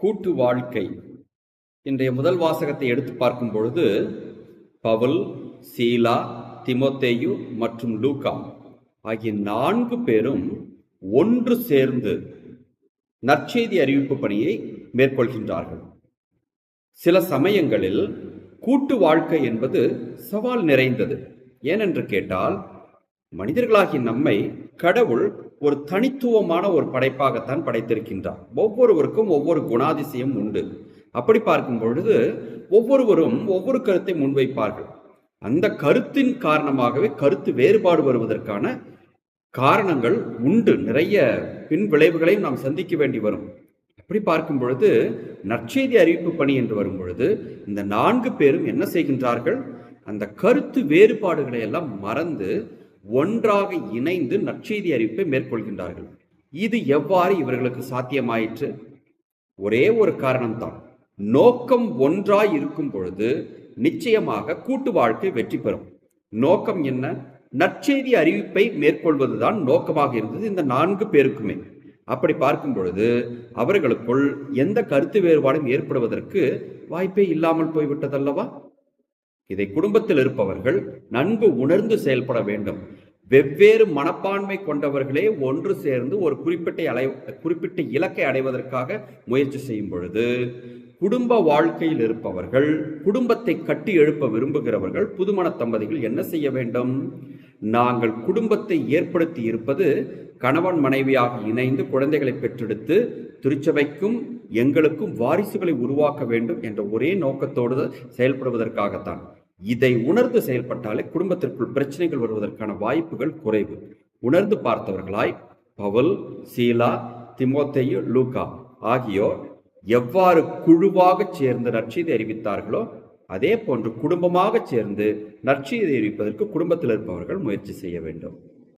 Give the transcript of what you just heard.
கூட்டு வாழ்க்கை. இன்றைய முதல் வாசகத்தை எடுத்து பார்க்கும் பொழுது பவுல் சீலா திமோத்தேயு மற்றும் லூகா ஆகிய நான்கு பேரும் ஒன்று சேர்ந்து நற்செய்தி அறிவிப்பு பணியை மேற்கொள்கின்றார்கள். சில சமயங்களில் கூட்டு வாழ்க்கை என்பது சவால் நிறைந்தது. ஏனென்று கேட்டால் மனிதர்களாகிய நம்மை கடவுள் ஒரு தனித்துவமான ஒரு படைப்பாகத்தான் படைத்திருக்கின்றார். ஒவ்வொருவருக்கும் ஒவ்வொரு குணாதிசயம் உண்டு. அப்படி பார்க்கும் பொழுது ஒவ்வொருவரும் ஒவ்வொரு கருத்தை முன்வைப்பார்கள். அந்த கருத்தின் காரணமாகவே கருத்து வேறுபாடு வருவதற்கான காரணங்கள் உண்டு. நிறைய பின் விளைவுகளையும் நாம் சந்திக்க வேண்டி வரும். அப்படி பார்க்கும் பொழுது நற்செய்தி அறிவிப்பு பணி என்று வரும் பொழுது இந்த நான்கு பேரும் என்ன செய்கின்றார்கள்? அந்த கருத்து வேறுபாடுகளை எல்லாம் மறந்து ஒன்றாக இணைந்து நற்செய்தி அறிவிப்பை மேற்கொள்கின்றார்கள். இது எவ்வாறு இவர்களுக்கு சாத்தியமாயிற்று? ஒரே ஒரு காரணம்தான். நோக்கம் ஒன்றாய் இருக்கும் பொழுது நிச்சயமாக கூட்டு வாழ்க்கை வெற்றி பெறும். நோக்கம் என்ன? நற்செய்தி அறிவிப்பை மேற்கொள்வதுதான் நோக்கமாக இருந்தது இந்த நான்கு பேருக்குமே. அப்படி பார்க்கும் பொழுது அவர்களுக்குள் எந்த கருத்து வேறுபாடும் ஏற்படுவதற்கு வாய்ப்பே இல்லாமல் போய்விட்டதல்லவா? இதை குடும்பத்தில் இருப்பவர்கள் நன்கு உணர்ந்து செயல்பட வேண்டும். வெவ்வேறு மனப்பான்மை கொண்டவர்களே ஒன்று சேர்ந்து ஒரு குறிப்பிட்ட அலை குறிப்பிட்ட இலக்கை அடைவதற்காக முயற்சி செய்யும் பொழுது குடும்ப வாழ்க்கையில் இருப்பவர்கள் குடும்பத்தை கட்டி எழுப்ப விரும்புகிறவர்கள் புதுமண தம்பதிகள் என்ன செய்ய வேண்டும்? நாங்கள் குடும்பத்தை ஏற்படுத்தி இருப்பது கணவன் மனைவியாக இணைந்து குழந்தைகளை பெற்றெடுத்து திருச்சபைக்கும் எங்களுக்கும் வாரிசுகளை உருவாக்க வேண்டும் என்ற ஒரே நோக்கத்தோடு செயல்படுவதற்காகத்தான். இதை உணர்ந்து செயல்பட்டாலே குடும்பத்திற்குள் பிரச்சனைகள் வருவதற்கான வாய்ப்புகள் குறைவு. உணர்ந்து பார்த்தவர்களாய் பவுல் சீலா திமோத்தையு லூகா ஆகியோர் எவ்வாறு குழுவாக சேர்ந்து நற்செய்தி அறிவித்தார்களோ அதே போன்று குடும்பமாக சேர்ந்து நற்செய்தி அறிவிப்பதற்கு குடும்பத்தில் இருப்பவர்கள் முயற்சி செய்ய வேண்டும்.